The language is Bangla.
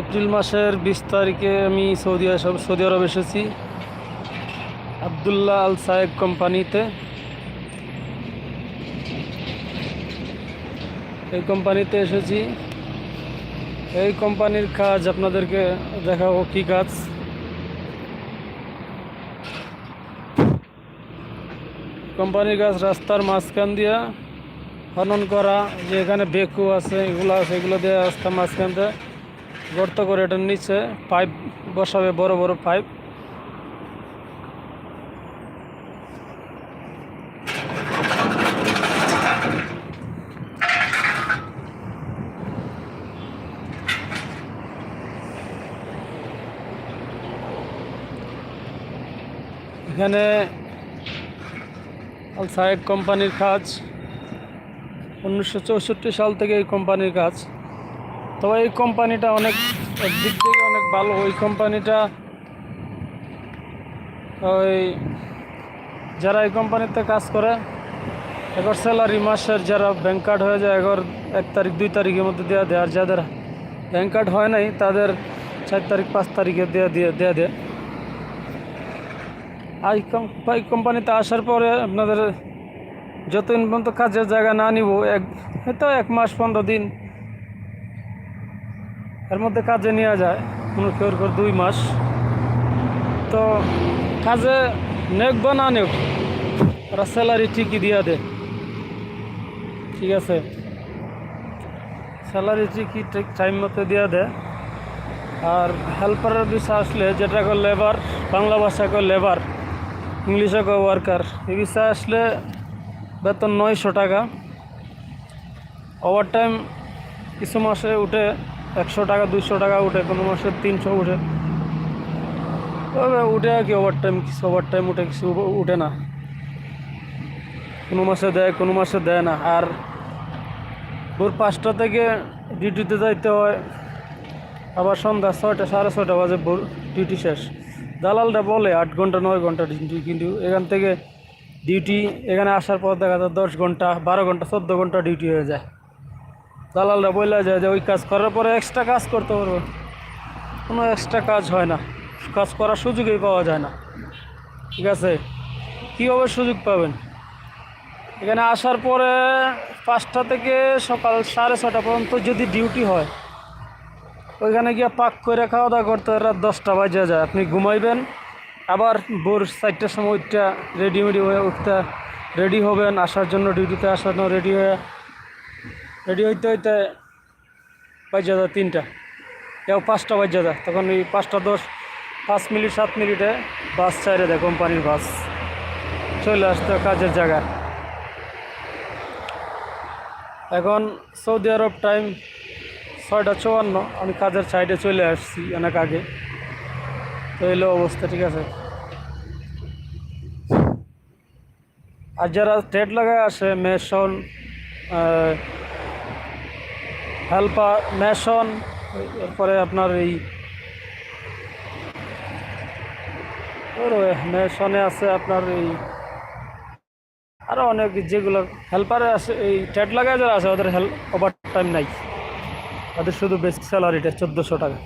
এপ্রিল মাসের বিশ তারিখে আমি সৌদি আরব সৌদি আরব এসেছি। আবদুল্লাহ আল সায়েক কোম্পানিতে। এই কোম্পানিতে এসেছি। এই কোম্পানির কাজ আপনাদেরকে দেখাবো কী কাজ। কোম্পানির কাজ রাস্তার মাঝখান দিয়া খনন করা, যে এখানে বেকু আছে, এগুলো আছে, এগুলো দিয়ে রাস্তার মাঝখান দিয়ে গর্ত করে এটার নিচে পাইপ বসাবে, বড় বড় পাইপ। এখানে আল সায়েক কোম্পানির কাজ, উনিশশো চৌষট্টি সাল থেকে এই কোম্পানির কাজ। তবে এই কোম্পানিটা অনেক একদিক থেকে অনেক ভালো। ওই কোম্পানিটা, ওই যারা এই কোম্পানিতে কাজ করে, এগর স্যালারি মাসের যারা ব্যাংক কার্ড হয়ে যায়, এগর এক তারিখ, দুই তারিখের মধ্যে দেওয়া দেয়। আর যাদের ব্যাংক কার্ড হয় নাই, তাদের চার তারিখ, পাঁচ তারিখে দেওয়া দিয়ে দেওয়া দেয়। আর এই কোম্পানিতে আসার পরে আপনাদের যতদিন পর্যন্ত কাজের জায়গা না নিব, এক হয়তো এক মাস, পনেরো দিন এর মধ্যে কাজে নেওয়া যায় কোনো কেউ কেউ দুই মাস। তো কাজে নেক বা না নেক, ওরা স্যালারি ঠিকই দিয়া দে ঠিক আছে? স্যালারি ঠিকই ঠিক টাইম মতো দিয়া দেয়। আর হেল্পারের বিষয় আসলে যেটা কো লেবার বাংলা ভাষা কো লেবার ইংলিশে কো ওয়ার্কার এই বিষয় আসলে বেতন নয়শো টাকা। ওভার টাইম কিছু মাসে উঠে একশো টাকা দুশো টাকা উঠে, কোনো মাসে তিনশো উঠে। তবে উঠে কি ওভার টাইম কিছু ওভার টাইম উঠে, কিছু উঠে না। কোনো মাসে দেয়, কোনো মাসে দেয় না। আর ভোর পাঁচটা থেকে ডিউটিতে যাইতে হয়। আবার সন্ধ্যা ছয়টা, সাড়ে ছয়টা বাজে ভোর ডিউটি শেষ। দালালটা বলে, আট ঘণ্টা, নয় ঘণ্টা ডিউটি কিন্তু এখান থেকে ডিউটি এখানে আসার পর দেখা যায় দশ ঘণ্টা, বারো ঘণ্টা, চোদ্দ ঘণ্টা ডিউটি হয়ে যায়। দালালরা বলে যায় যে ওই কাজ করার পরে এক্সট্রা কাজ করতে পারব। কোনো এক্সট্রা কাজ হয় না। কাজ করার সুযোগই পাওয়া যায় না। ঠিক আছে? কীভাবে সুযোগ পাবেন? এখানে আসার পরে পাঁচটা থেকে সকাল সাড়ে ছটা পর্যন্ত যদি ডিউটি হয়, ওইখানে গিয়ে পাক করে খাওয়া দাওয়া করতে রাত দশটা বাজে যায়। আপনি ঘুমাইবেন, আবার ভোর চারটার সময় উঠটা রেডি মেডি হয়ে উঠতে রেডি হবেন, আসার জন্য ডিউটিতে আসার জন্য রেডি হয়ে রেডি হইতে হইতে বাজে যায় তিনটা। কেউ পাঁচটা বাজে যায়। তখন এই পাঁচটা দশ, পাঁচ মিনিট সাত মিনিটে বাস চাইরে দেয় কোম্পানির বাস। চলে আসতো কাজের জায়গায়। এখন সৌদি আরব টাইম ছয়টা চুয়ান্ন। আমি কাজের সাইডে চলে আসছি অনেক আগে। তো এলো অবস্থা, ঠিক আছে? আর যারা ট্রেড লাগায় আসে মেশন হেল্পার ন্যাশন এরপরে আপনার এই ন্যাশনে আছে আপনার এই আরও অনেক, যেগুলো হেল্পারে আছে, এই ট্রেড লাগায় যারা আছে, ওদের হেল্প ওভার টাইম নাই। তাদের শুধু বেসিক স্যালারিটা চোদ্দোশো টাকা।